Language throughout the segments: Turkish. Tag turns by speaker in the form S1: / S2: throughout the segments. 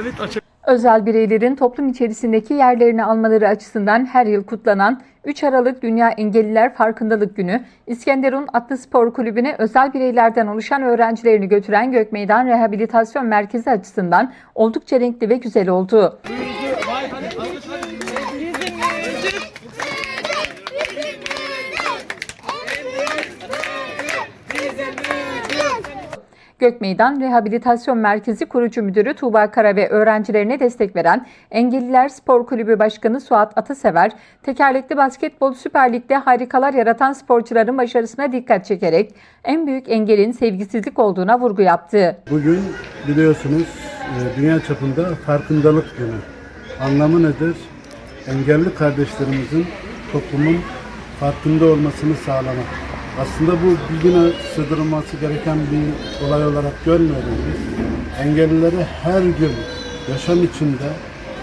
S1: Evet aç.
S2: Özel bireylerin toplum içerisindeki yerlerini almaları açısından her yıl kutlanan 3 Aralık Dünya Engelliler Farkındalık Günü, İskenderun Atlı Spor Kulübü'ne özel bireylerden oluşan öğrencilerini götüren Gökmeydan Rehabilitasyon Merkezi açısından oldukça renkli ve güzel oldu. Gökmeydan Rehabilitasyon Merkezi kurucu müdürü Tuğba Kara ve öğrencilerine destek veren Engelliler Spor Kulübü Başkanı Suat Atasever, tekerlekli basketbol Süper Lig'de harikalar yaratan sporcuların başarısına dikkat çekerek en büyük engelin sevgisizlik olduğuna vurgu yaptı.
S3: Bugün biliyorsunuz e, dünya çapında farkındalık günü. Anlamı nedir? Engelli kardeşlerimizin toplumun farkında olmasını sağlamak. Aslında bu bir güne sığdırılması gereken bir olay olarak görmüyoruz biz. Engellileri her gün yaşam içinde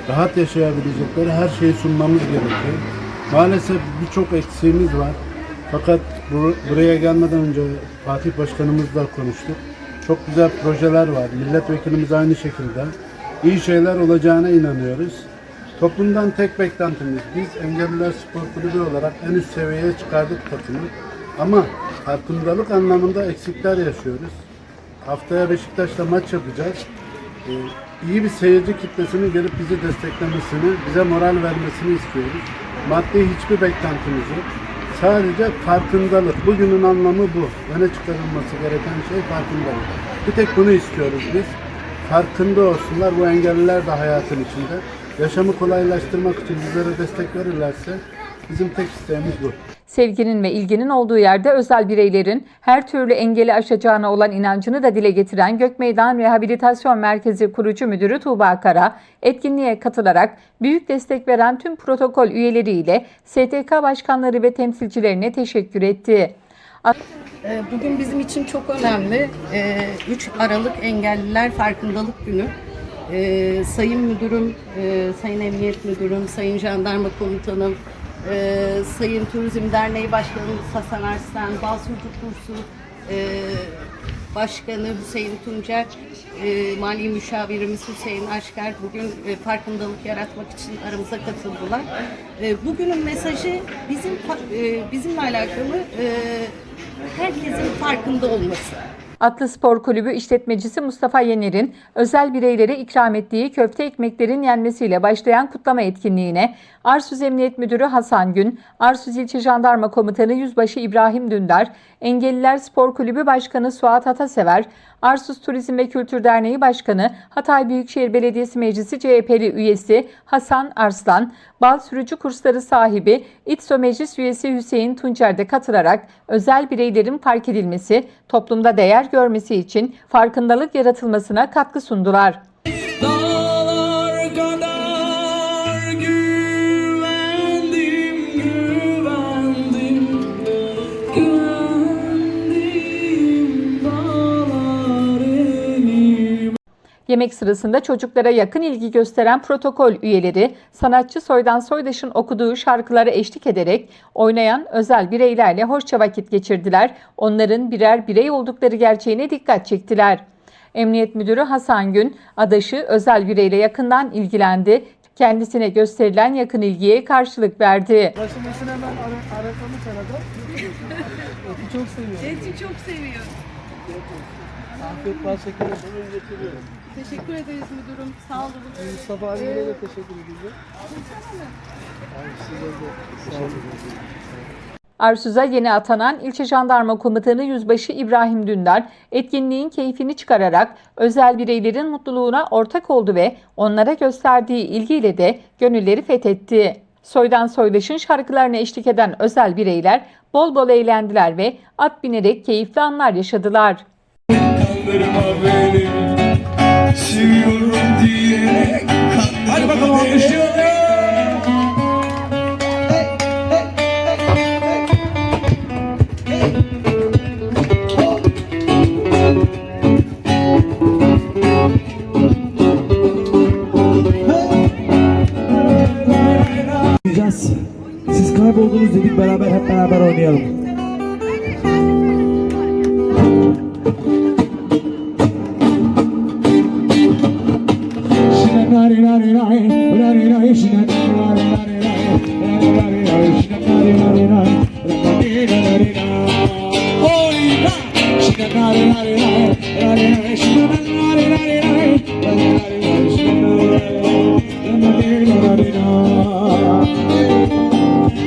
S3: rahat yaşayabilecekleri her şeyi sunmamız gerekiyor. Maalesef birçok eksiğimiz var. Fakat bur- buraya gelmeden önce Fatih Başkanımızla konuştuk. Çok güzel projeler var. Milletvekilimiz aynı şekilde. İyi şeyler olacağına inanıyoruz. Toplumdan tek beklentimiz biz Engelliler Spor Kulübü olarak en üst seviyeye çıkardık takımı. Ama farkındalık anlamında eksikler yaşıyoruz. Haftaya Beşiktaş'ta maç yapacağız. Ee, iyi bir seyirci kitlesinin gelip bizi desteklemesini, bize moral vermesini istiyoruz. Maddi hiçbir beklentimiz yok. Sadece farkındalık. Bugünün anlamı bu. Öne çıkarılması gereken şey farkındalık. Bir tek bunu istiyoruz biz. Farkında olsunlar. Bu engelliler de hayatın içinde. Yaşamı kolaylaştırmak için bizlere destek verirlerse bizim tek isteğimiz bu.
S2: Sevginin ve ilginin olduğu yerde özel bireylerin her türlü engeli aşacağına olan inancını da dile getiren Gökmeydan Rehabilitasyon Merkezi kurucu müdürü Tuğba Kara, etkinliğe katılarak büyük destek veren tüm protokol üyeleriyle STK başkanları ve temsilcilerine teşekkür etti.
S4: Ee, Bugün bizim için çok önemli. Ee, 3 Aralık Engelliler Farkındalık Günü. Ee, Sayın Müdürüm, Sayın Emniyet Müdürüm, Sayın Jandarma Komutanım, e, Sayın Turizm Derneği Başkanımız Hasan Arslan, Balsurcu Kursu e, Başkanı Hüseyin Tuncer, e, Mali Müşavirimiz Hüseyin Aşker bugün e, farkındalık yaratmak için aramıza katıldılar. E, Bugünün mesajı bizim e, bizimle alakalı e, herkesin farkında olması.
S2: Atlı Spor Kulübü işletmecisi Mustafa Yener'in özel bireylere ikram ettiği köfte ekmeklerin yenmesiyle başlayan kutlama etkinliğine Arsuz Emniyet Müdürü Hasan Gün, Arsuz İlçe Jandarma Komutanı Yüzbaşı İbrahim Dündar, Engelliler Spor Kulübü Başkanı Suat Atasever, Arsuz Turizm ve Kültür Derneği Başkanı, Hatay Büyükşehir Belediyesi Meclisi CHP'li üyesi Hasan Arslan, bal sürücü kursları sahibi İTSO Meclis üyesi Hüseyin Tuncer de katılarak özel bireylerin fark edilmesi, toplumda değer görmesi için farkındalık yaratılmasına katkı sundular.
S1: Dağlar
S2: Yemek sırasında çocuklara yakın ilgi gösteren protokol üyeleri, sanatçı Soydan Soydaş'ın okuduğu şarkılara eşlik ederek oynayan özel bireylerle hoşça vakit geçirdiler. Onların birer birey oldukları gerçeğine dikkat çektiler. Emniyet Müdürü Hasan Gün, adaşı özel bireyle yakından ilgilendi. Kendisine gösterilen yakın ilgiye karşılık verdi.
S1: Başlamasını hemen ara, araklamış arada. Eti çok seviyor.
S5: Eti çok seviyor.
S1: Afiyet bal şekeri.
S5: Teşekkür ederiz müdürüm. Sağ olun.
S1: Mustafa abiye de teşekkür ediyorum. Abi size de sağ olun.
S2: Arsuz'a yeni atanan İlçe Jandarma Komutanı Yüzbaşı İbrahim Dündar, etkinliğin keyfini çıkararak özel bireylerin mutluluğuna ortak oldu ve onlara gösterdiği ilgiyle de gönülleri fethetti. Soydan Soydaş'ın şarkılarına eşlik eden özel bireyler bol bol eğlendiler ve at binerek keyifli anlar yaşadılar.
S6: Kandırma beni Seviyorum diyerek Hadi bakalım alkışlayalım.
S7: Siz kayboldunuz dedik beraber hep beraber oynayalım.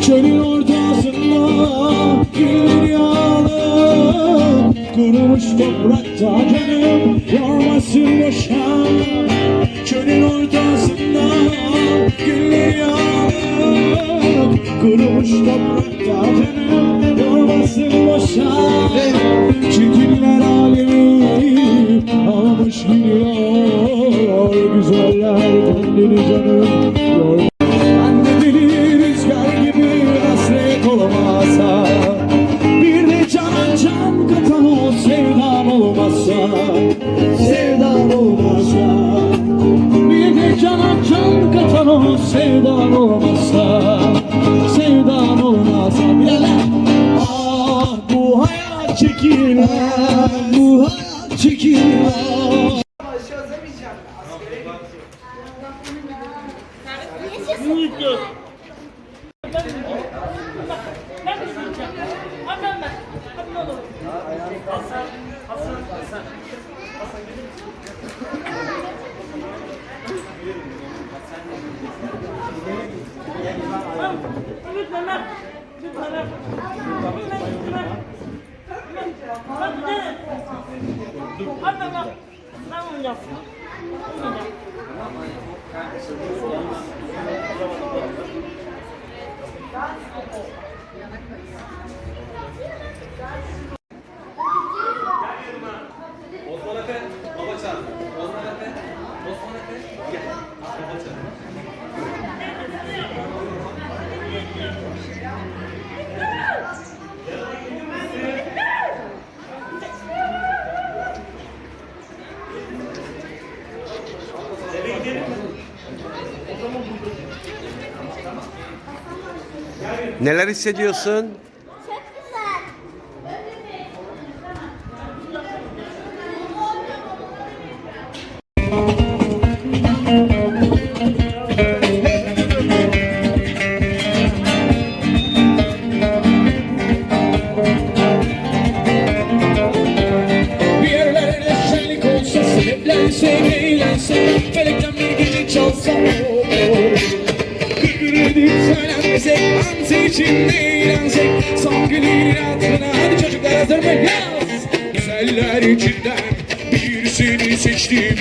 S6: Çölün ortasında gülleri ağlı Kurumuş toprakta canım yormasın boşa Çölün ortasında gül yağlı Kurumuş toprakta canım yormasın boşa. Çirkinler alemi almış gidiyor Güzeller kendini canım Hasan, Hasan, Hasan. Hasan gelir misin? Evet Mehmet. Bir taraf. Hadi de. Hadi bak. Sen oynarsın. Oynayacağım. Thank you.
S8: Neler hissediyorsun?
S6: Hamsi içinde eğlensek Son gülün altına Hadi çocuklar hazır mı? Yaz! Güzeller içinden Birisini seçtim